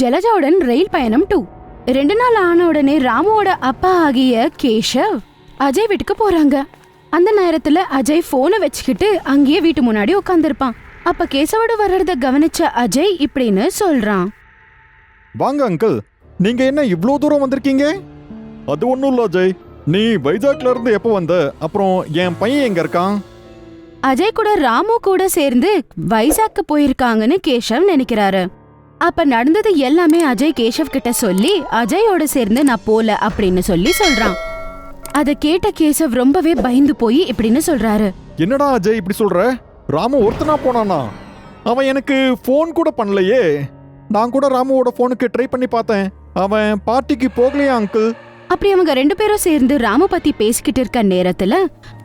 ஜலஜாவுடன் ரயில் பயணம் டூ ரெண்டு நாள் ஆன உடனே ராமுவோட அப்பா ஆகிய கேஷவ் அஜய் வீட்டுக்கு போறாங்க. அந்த நேரத்துல அஜய் போனை வச்சுக்கிட்டு அங்கேயே வீட்டு முன்னாடி உட்காந்துருப்பான் அப்ப கேசவோட வர்றத கவனிச்ச அஜய் இப்படின்னு சொல்றான். வாங்க அங்கிள் நீங்க என்ன இவ்வளோ தூரம் வந்திருக்கீங்க? அது ஒன்றும் இல்லை அஜய். நீ வைஜாக்ல இருந்து எப்போ வந்த? அப்புறம் என் பையன் எங்க இருக்கான்? அஜய் கூட ராமு கூட சேர்ந்து வைசாக்கு போயிருக்காங்கன்னு கேஷவ் நினைக்கிறாரு. அப்ப நடந்தது எல்லாமே அஜய் கேஷவ் கிட்ட சொல்லி அஜயோட சேர்ந்து நான் போல அப்படின்னு சொல்லி சொல்றான். அத கேட்ட கேசவ் ரொம்பவே பயந்து போய் இப்படின்னு சொல்றாரு. என்னடா அஜய் இப்படி சொல்ற? ராமு ஒருத்தனா போனானா? அவன் எனக்கு ஃபோன் கூட பண்ணலையே. நான் கூட ராமுவோட ஃபோனுக்கு ட்ரை பண்ணி பார்த்தேன். அவன் பார்ட்டிக்கு போகலையா அங்கிள் அப்படி அவங்க ரெண்டு பேரும் சேர்ந்து ராமு பத்தி பேசிக்கிட்டு இருக்க நேரத்துல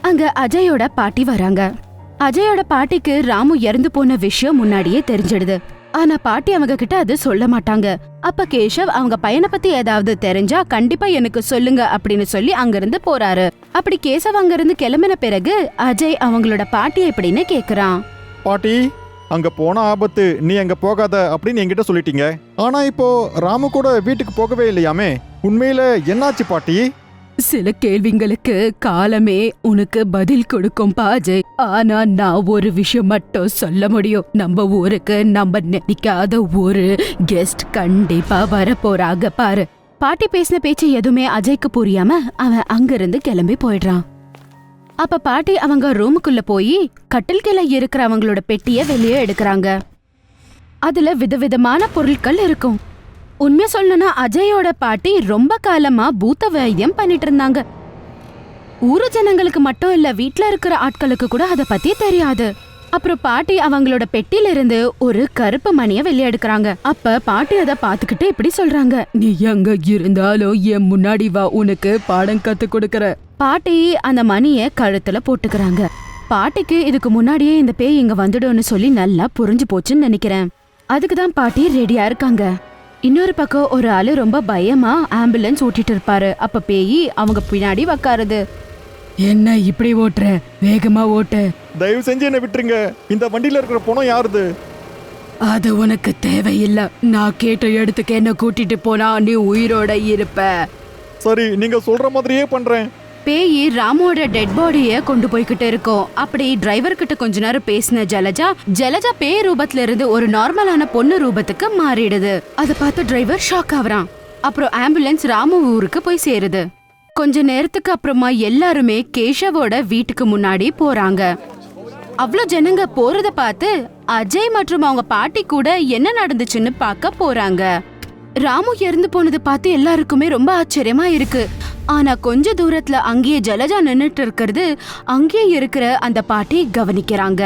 அங்க அஜயோட பாட்டி வராங்க. அஜயோட பாட்டிக்கு ராமு இறந்து போன விஷயம் முன்னாடியே தெரிஞ்சிடுது. ஆனா பாட்டி அவங்க கிட்ட அது சொல்ல மாட்டாங்க. அப்ப கேஷவ் அவங்க பையனை பத்தி ஏதாவது தெரிஞ்சா கண்டிப்பா எனக்கு சொல்லுங்க அப்படின்னு சொல்லி அங்கிருந்து போறாரு. அப்படி கேசவ் அங்கிருந்து கிளம்பின பிறகு அஜய் அவங்களோட பாட்டி எப்படின்னு கேக்குறான். பாட்டி அங்க போன ஆபத்து நீ அங்க போகாத அப்படின்னு என்கிட்ட சொல்லிட்டீங்க. ஆனா இப்போ ராமு கூட வீட்டுக்கு போகவே இல்லையாமே? உண்மையில என்னாச்சு பாட்டி? சில கேள்விங்களுக்கு காலமே உனக்கு பதில் கொடுக்கும் பாஜய் ஆனா நான் ஒரு விஷயம் மட்டும் சொல்ல முடியும். நம்ம ஊருக்கு நம்ம நினைக்காத ஒரு கெஸ்ட் கண்டிப்பா வர போறாங்க பாரு. பாட்டி பேசின பேச்சு எதுவுமே அஜய்க்கு புரியாம அவன் அங்கிருந்து கிளம்பி போயிடுறான். அப்ப பாட்டி அவங்க ரூமுக்குள்ள போய் கட்டில் கீழே இருக்கிற அவங்களோட பெட்டிய வெளியே எடுக்கிறாங்க. அதுல விதவிதமான பொருட்கள் இருக்கும். உண்மையா சொல்லணும்னா அஜயோட பாட்டி ரொம்ப காலமா பூத்த வைத்தியம் பண்ணிட்டு இருந்தாங்க. ஊரு ஜனங்களுக்கு மட்டும் இல்ல வீட்ல இருக்கிற ஆட்களுக்கு கூட அத பத்தி தெரியாது. அப்புறம் பாட்டி அவங்களோட பெட்டில இருந்து ஒரு கருப்பு மணிய வெளியே எடுக்கறாங்க. அப்ப பாட்டி அத பாத்துக்கிட்டு இப்படி சொல்றாங்க. நீ எங்க இருந்தாலும் என் முன்னாடி வா உனக்கு பாடம் கத்து கொடுக்கற. பாட்டி அந்த மணிய கழுத்துல போட்டுக்கறாங்க. பாட்டிக்கு இதுக்கு முன்னாடியே இந்த பேய் இங்க வந்துடும்னு சொல்லி நல்லா புரிஞ்சு போச்சுன்னு நினைக்கிறேன். அதுக்கு தான் பாட்டி ரெடியா இருக்காங்க. இன்னொரு பக்கம் ஒரு ஆளு ரொம்ப பயமா ஆம்புலன்ஸ் ஓட்டிட்டு இருப்பாரு. அப்ப பேயி அவங்க பின்னாடி உக்காருது. என்ன இப்படி ஓட்டுற? வேகமா ஓட்டு. தயவு செஞ்சு என்னை விட்டுருங்க. இந்த வண்டியில இருக்கிற பணம் யாருது? அது உனக்கு தேவையில்லை. நான் கேட்ட இடத்துக்கு என்ன கூட்டிட்டு போனா நீ உயிரோட இருப்ப. சரி நீங்க சொல்ற மாதிரியே பண்றேன். பேயி ராமோட டெட் பாடிய கொண்டு போய்கிட்டு இருக்கோம். அப்படி டிரைவர் கிட்ட கொஞ்ச நேரம் பேசின ஜலஜா ஜலஜா பேய் ரூபத்துல இருந்து ஒரு நார்மலான பொண்ணு ரூபத்துக்கு மாறிடுது. அத பார்த்து டிரைவர் ஷாக் ஆகுறான். அப்புறம் ஆம்புலன்ஸ் ராமு ஊருக்கு போய் சேருது. கொஞ்ச நேரத்துக்கு அப்புறமா எல்லாருமே கேஷவோட வீட்டுக்கு முன்னாடி போறாங்க. அவ்வளோ ஜனங்க போறத பார்த்து அஜய் மற்றும் அவங்க பாட்டி கூட என்ன நடந்துச்சுன்னு பார்க்க போறாங்க. ராமு இறந்து போனது பார்த்து எல்லாருக்குமே ரொம்ப ஆச்சரியமா இருக்கு. ஆனா கொஞ்ச தூரத்துல அங்கேயே ஜலஜா நின்னுட்டு இருக்கிறது அங்கேயே இருக்கிற அந்த பாட்டி கவனிக்கிறாங்க.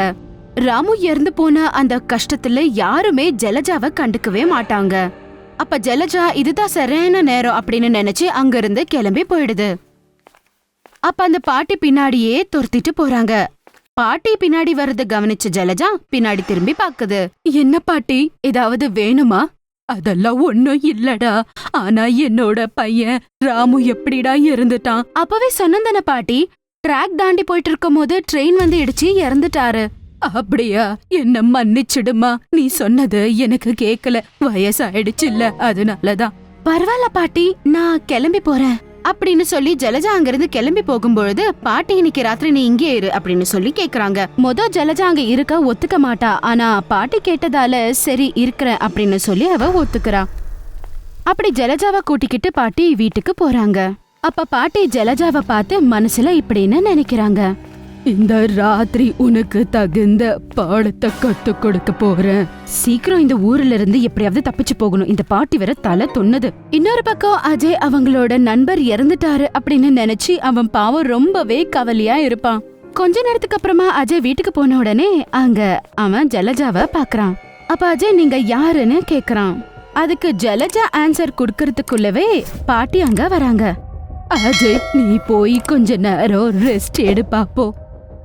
ராமு இறந்து போன அந்த கஷ்டத்துல யாருமே ஜலஜாவை கண்டுக்கவே மாட்டாங்க. அப்ப ஜலஜா இதுதான் சரியான நேரம் அப்படின்னு நினைச்சு அங்கிருந்து கிளம்பி போயிடுது. அப்ப அந்த பாட்டி பின்னாடியே துரத்திட்டு போறாங்க. பாட்டி பின்னாடி வர்றத கவனிச்ச ஜலஜா பின்னாடி திரும்பி பாக்குது. என்ன பாட்டி? ஏதாவது வேணுமா? அதெல்லாம் ஒன்னும் இல்லடா. ஆனா என்னோட பையன் ராமு எப்படிடா இறந்துட்டான் அப்பவே சொன்னந்தன பாட்டி. ட்ராக் தாண்டி போயிட்டு இருக்கும் போது ட்ரெயின் வந்து இடிச்சு இறந்துட்டாரு. அப்படியா? என்ன மன்னிச்சிடுமா. நீ சொன்னது எனக்கு கேக்கல. வயசாயிடுச்சு இல்ல. அதனாலதான். பரவாயில்ல பாட்டி. நான் கிளம்பி போறேன். அப்படின்னு சொல்லி ஜலஜா அங்கிருந்து கிளம்பி போகும்பொழுது பாட்டி இன்னைக்கு ராத்திரி நீ இங்கே இரு அப்படின்னு சொல்லி கேக்குறாங்க. மொத ஜலஜா அங்க இருக்க ஒத்துக்க மாட்டா. ஆனா பாட்டி கேட்டதால சரி இருக்கிறேன் அப்படின்னு சொல்லி அவ ஒத்துக்கிறா. அப்படி ஜலஜாவை கூட்டிக்கிட்டு பாட்டி வீட்டுக்கு போறாங்க. அப்ப பாட்டி ஜலஜாவை பார்த்து மனசுல இப்படின்னு நினைக்கிறாங்க. இந்த ராத்திரி உனக்கு தகுந்த பாடத்தை கத்து கொடுக்க போறேன். சீக்கிரம் இந்த ஊர்ல இருந்து எப்படியாவது தப்பிச்சு போகணும். இந்த பாட்டி வேற தலை தொன்னது. இன்னொரு பக்கம் அஜய் அவங்களோட நண்பர் இறந்துட்டாரு அப்படின்னு நினைச்சு அவன் பாவம் ரொம்பவே கவலையா இருப்பான். கொஞ்ச நேரத்துக்கு அப்புறமா அஜய் வீட்டுக்கு போன உடனே அங்க அவன் ஜலஜாவை பாக்குறான். அப்ப அஜய் நீங்க யாருன்னு கேக்குறான். அதுக்கு ஜலஜா ஆன்சர் குடுக்கறதுக்குள்ளவே பாட்டி அங்க வராங்க. அஜய் நீ போய் கொஞ்ச நேரம் ரெஸ்ட் எடு பாப்போ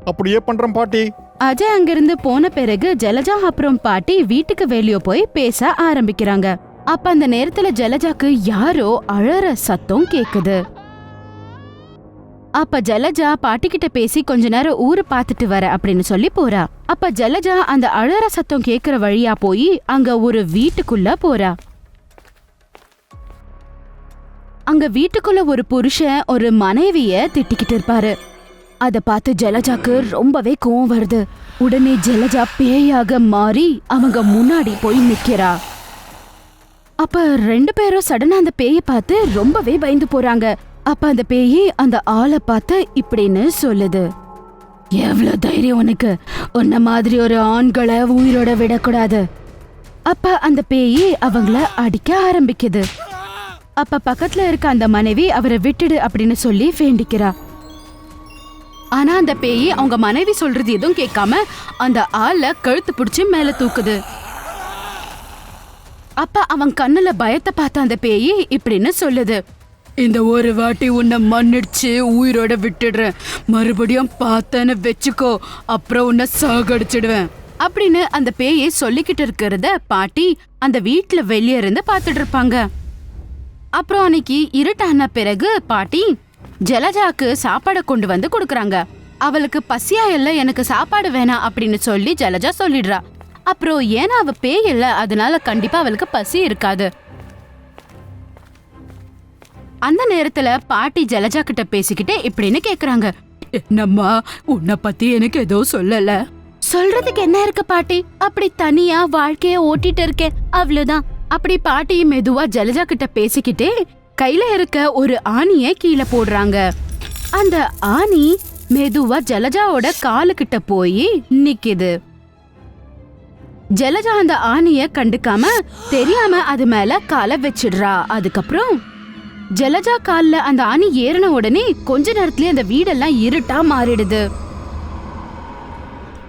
அப்படியே பண்றேன் பாட்டி. அஜய் அங்கிருந்து போன பிறகு ஜலஜா அப்புறம் பாட்டி வீட்டுக்கு வெளியே போய் பேச ஆரம்பிக்கிறாங்க. அப்ப அந்த நேரத்துல ஜலஜாக்கு யாரோ அழற சத்தம் கேக்குது. அப்ப ஜலஜா பாட்டிக்கிட்ட பேசி கொஞ்ச நேரம் ஊரு பாத்துட்டு வர அப்படின்னு சொல்லி போறா. அப்ப ஜலஜா அந்த அழற சத்தம் கேக்குற வழியா போய் அங்க ஒரு வீட்டுக்குள்ள போறா. அங்க வீட்டுக்குள்ள ஒரு புருஷன் ஒரு மனைவிய திட்டிக்கிட்டு இருப்பாரு. அத பார்த்து ஜலஜாக்கு ரொம்பவே கோவம் வருது. உடனே ஜலஜா பேயாக மாறி அவங்க முன்னாடி போய் நிக்கிறா. அப்ப ரெண்டு பேரும் சடனா அந்த பேயை பார்த்து ரொம்பவே பயந்து போறாங்க. அப்ப அந்த பேயி அந்த ஆளை பார்த்து இப்படின்னு சொல்லுது. எவ்வளவு தைரியம் உனக்கு? உன்ன மாதிரி ஒரு ஆண்களை உயிரோட விடக்கூடாது. அப்ப அந்த பேயி அவங்கள அடிக்க ஆரம்பிக்குது. அப்ப பக்கத்துல இருக்க அந்த மனைவி அவரை விட்டுடு அப்படின்னு சொல்லி வேண்டிக்கிறா. ஆனா அந்த பேயி அவங்க மனைவி சொல்றது எதுவும் கேட்காம அந்த ஆளை கழுத்து பிடிச்சு மேல தூக்குது. அப்ப அவன் கண்ணுல பயத்தை பார்த்த அந்த பேயி இப்படின்னு சொல்லுது. இந்த ஒரு வாட்டி உன்னை மன்னிச்சு உயிரோட விட்டுடுறேன். மறுபடியும் பார்த்தேன்னு வச்சுக்கோ அப்புறம் உன்னை சாகடிச்சிடுவேன். அப்படின்னு அந்த பேயை சொல்லிக்கிட்டு இருக்கிறத பாட்டி அந்த வீட்ல வெளியே இருந்து பார்த்துட்டு இருப்பாங்க. அப்புறம் அன்னைக்கு இருட்டான பிறகு பாட்டி ஜலஜாக்கு சாப்பாடை கொண்டு வந்து கொடுக்கறாங்க. அவளுக்கு பசியா இல்ல எனக்கு சாப்பாடு வேணாம் அப்படின்னு சொல்லி ஜலஜா சொல்லிடுறா. அப்புறம் ஏன்னா அவ பேய் இல்ல அதனால கண்டிப்பா அவளுக்கு பசி இருக்காது. அந்த நேரத்துல பாட்டி ஜலஜா கிட்ட பேசிக்கிட்டே இப்படின்னு கேக்குறாங்க. என்னம்மா உன்னை பத்தி எனக்கு ஏதோ சொல்லல. சொல்றதுக்கு என்ன இருக்கு பாட்டி? அப்படி தனியா வாழ்க்கைய ஓட்டிட்டு இருக்கேன். அவ்வளவுதான். அப்படி பாட்டி மெதுவா ஜலஜா கிட்ட பேசிக்கிட்டே கையில இருக்க ஒரு ஆணிய கீழே போடுறாங்க. அந்த ஆணி மெதுவா ஜலஜாவோட காலு கிட்ட போய் நிக்குது. ஜலஜா அந்த ஆணிய கண்டுக்காம தெரியாம அது மேல காலை வச்சிடுறா. அதுக்கப்புறம் ஜலஜா கால்ல அந்த ஆணி ஏறின உடனே கொஞ்ச நேரத்துல அந்த வீடெல்லாம் இருட்டா மாறிடுது.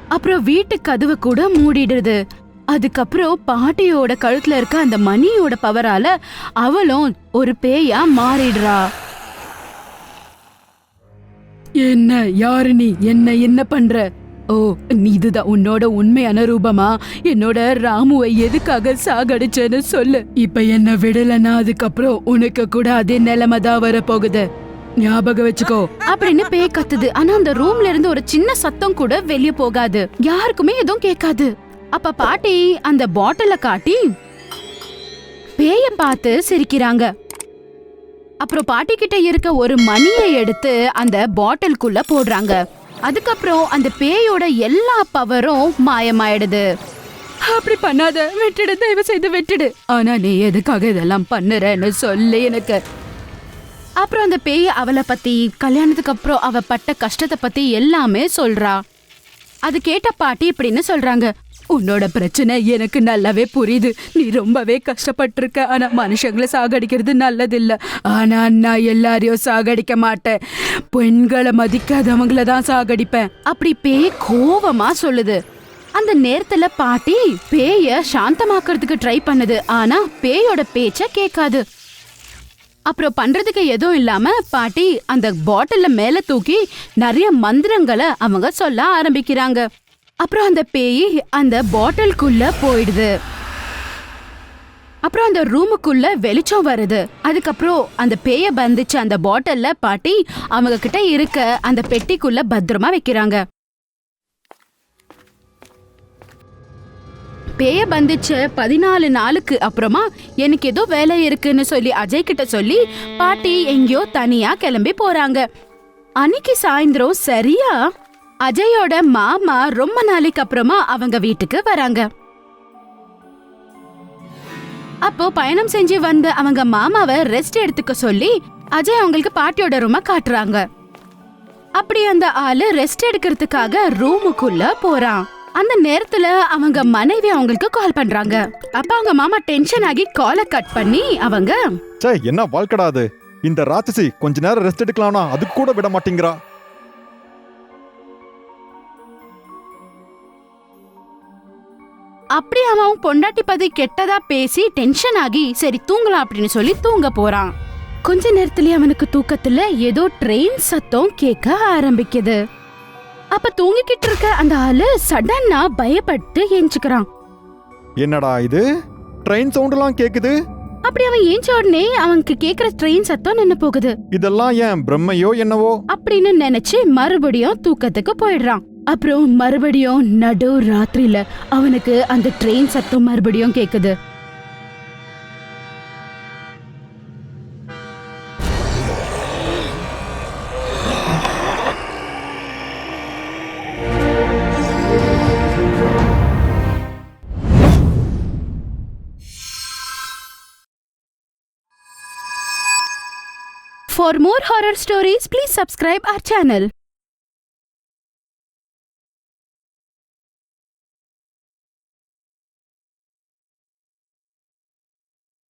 அப்புறம் வீட்டு கதவு கூட மூடிடுது. அதுக்கப்புறம் பாட்டியோட கழுத்துல இருக்க அந்த மணியோட பவரால அவளும் ஒரு பேயா மாறிடுறா. என்ன யாரு நீ? என்ன என்ன பண்ற? ஓ நீ இதுதான் உன்னோட உண்மையான ரூபமா? என்னோட ராமுவை எதுக்காக சாகடிச்சேன்னு சொல்லு. இப்ப என்ன விடலன்னா அதுக்கப்புறம் உனக்கு கூட அதே நிலைமை தான் வரப்போகுது. ஞாபகம் வச்சுக்கோ. அப்படின்னு பேய் கத்துது. ஆனா அந்த ரூம்ல இருந்து ஒரு சின்ன சத்தம் கூட வெளியே போகாது. யாருக்குமே எதுவும் கேட்காது. அப்ப பாட்டி அந்த பாட்டில காட்டி பேய பார்த்து சிரிக்கிறாங்க. அப்புறம் பாட்டி கிட்ட இருக்க ஒரு மணியை எடுத்து அந்த பாட்டிலுக்குள்ள போடுறாங்க. அதுக்கப்புறம் அந்த பேயோட எல்லா பவரும் மாயமாயிடுது. அப்படி பண்ணாத விட்டுடு தயவு செய்து விட்டுடு. ஆனா நீ எதுக்காக இதெல்லாம் பண்ணுறன்னு சொல்லி எனக்கு. அப்புறம் அந்த பேய் அவளை பத்தி கல்யாணத்துக்கு அப்புறம் அவ பட்ட கஷ்டத்தை பத்தி எல்லாமே சொல்றா. அது கேட்ட பாட்டி இப்படின்னு சொல்றாங்க. உன்னோட பிரச்சனை எனக்கு நல்லாவே புரியுது. நீ ரொம்பவே கஷ்டப்பட்டிருக்க. ஆனா மனுஷங்களை சாகடிக்கிறது நல்லதில்ல. ஆனா நான் எல்லாரையும் சாகடிக்க மாட்டேன். பெண்களை மதிக்காதவங்கள தான் சாகடிப்பேன். அப்படி பேய் கோவமா சொல்லுது. அந்த நேரத்துல பாட்டி பேய சாந்தமாக்குறதுக்கு ட்ரை பண்ணுது. ஆனா பேயோட பேச்ச கேட்காது. அப்புறம் பண்றதுக்கு எதுவும் இல்லாம பாட்டி அந்த பாட்டில மேல தூக்கி நிறைய மந்திரங்களை அவங்க சொல்ல ஆரம்பிக்கிறாங்க. அப்புறம் அந்த பேய் அந்த பாட்டில்குள்ள போயிடுது. அப்புறம் அந்த ரூமுக்குள்ள வெளிச்சம் வருது. அதுக்கப்புறம் அந்த பேய பந்துச்சு அந்த பாட்டில்ல பாட்டி அவங்க கிட்ட இருக்க அந்த பெட்டிக்குள்ள பத்திரமா வைக்கிறாங்க. பேய பந்திச்ச பதினாலு நாளுக்கு அப்புறமா எனக்கு ஏதோ வேலை இருக்குன்னு சொல்லி அஜய் கிட்ட சொல்லி பாட்டி எங்கேயோ தனியா கிளம்பி போறாங்க. அன்னைக்கு சாயந்தரம் சரியா அஜயோட மாமா ரொம்ப நாளைக்கு அப்புறமா அவங்க வீட்டுக்கு வராங்க. அப்போ பயணம் செஞ்சு வந்த அவங்க மாமாவை ரெஸ்ட் எடுத்துக்க சொல்லி அஜய் அவங்களுக்கு பாட்டியோட ரூம காட்டுறாங்க. அப்படி அந்த ஆளு ரெஸ்ட் எடுக்கிறதுக்காக ரூமுக்குள்ள போறான். அந்த நேரத்துல அவங்க மனைவி அவங்களுக்கு கால் பண்றாங்க. அப்ப அவங்க மாமா டென்ஷன் ஆகி காலை கட் பண்ணி அவங்க சே என்ன வாழ்க்கடா அது? இந்த ராட்சசி கொஞ்ச நேரம் ரெஸ்ட் எடுக்கலாம்னா அது கூட விட மாட்டேங்கிறா. அப்படி அவன் பொண்டாட்டி பத்தி கெட்டதா பேசி டென்ஷன் ஆகி சரி தூங்கலாம் அப்படின்னு சொல்லி தூங்க போறான். கொஞ்ச நேரத்திலேயே அவனுக்கு தூக்கத்துல ஏதோ ட்ரெயின் சத்தம் கேட்க ஆரம்பிக்குது. அப்ப தூங்கிக்கிட்டு இருக்க அந்த ஆளு சடனா பயப்பட்டு எஞ்சுக்கிறான் என்னடா இது? ட்ரெயின் சவுண்டெல்லாம் கேக்குது? அப்படி அவன் ஏஞ்ச உடனே அவனுக்கு கேக்குற ட்ரெயின் சத்தம் நின்னு போகுது. இதெல்லாம் ஏன் பிரம்மையோ என்னவோ? அப்படின்னு நினைச்சு மறுபடியும் தூக்கத்துக்கு போயிடுறான். அப்புறம் மறுபடியும் நடு ராத்திரியில அவனுக்கு அந்த ட்ரெயின் சத்தம் மறுபடியும் கேக்குது. For more horror stories, please subscribe our channel